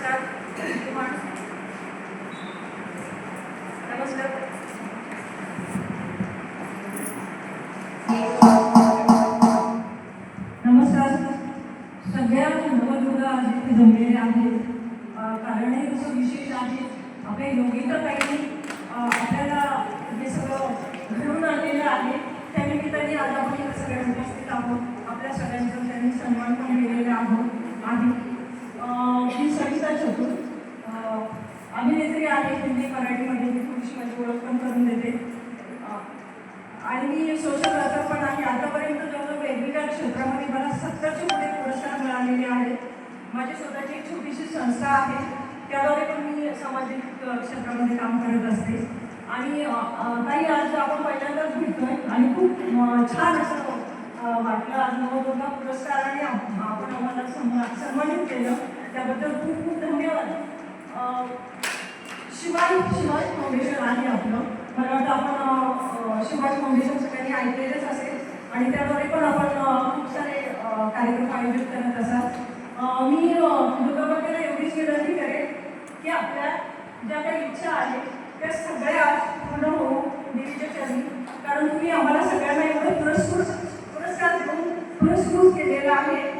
नमस्कार. नमस्कार. नमस्कार. सगळ्या नवदुर्गा जिथे जमलेले आहेत. कारण हे विशेष आहे आपल्या योगिताताईंनी आपल्याला जे सगळं घडून आलेलं आहे. त्यानिमित्ताने आज आपण सगळ्या उपस्थित आहोत. अभिनेत्री आहे हिंदी मराठीमध्ये मी थोडीशी माझी ओळख पण करून देते. आणि मी सोशल वर्कर पण आहे. आतापर्यंत जवळजवळ वेगवेगळ्या क्षेत्रामध्ये मला सत्तरचे पुढे पुरस्कार मिळालेले आहेत. माझी स्वतःची एक छोटीशी संस्था आहे. त्याद्वारे पण मी सामाजिक क्षेत्रामध्ये काम करत असते. आणि काही आज आपण पहिल्यांदाच भेटतोय. आणि खूप छान असं वाटलं. आज नवदुर्गा पुरस्काराने आपण आम्हाला सन्मानित केलं. त्याबद्दल खूप खूप धन्यवाद. शिवाजी शिवाय फाउंडेशन आहे आपलं. मला वाटतं आपण शिवाजी शिवाय फाउंडेशन सगळ्यांनी ऐकलेलंच असेल. आणि त्याद्वारे पण आपण खूप सारे कार्यक्रम आयोजित करत असाल. मी दुर्गाबाईला एवढीच विनंती करेन की आपल्या ज्या काही इच्छा आहे त्या सगळ्या पूर्ण होऊ देवीच्या चरणी. कारण तुम्ही आम्हाला सगळ्यांना एवढं पुरस्कृत पुरस्कार देऊन पुरस्कृत केलेला आहे.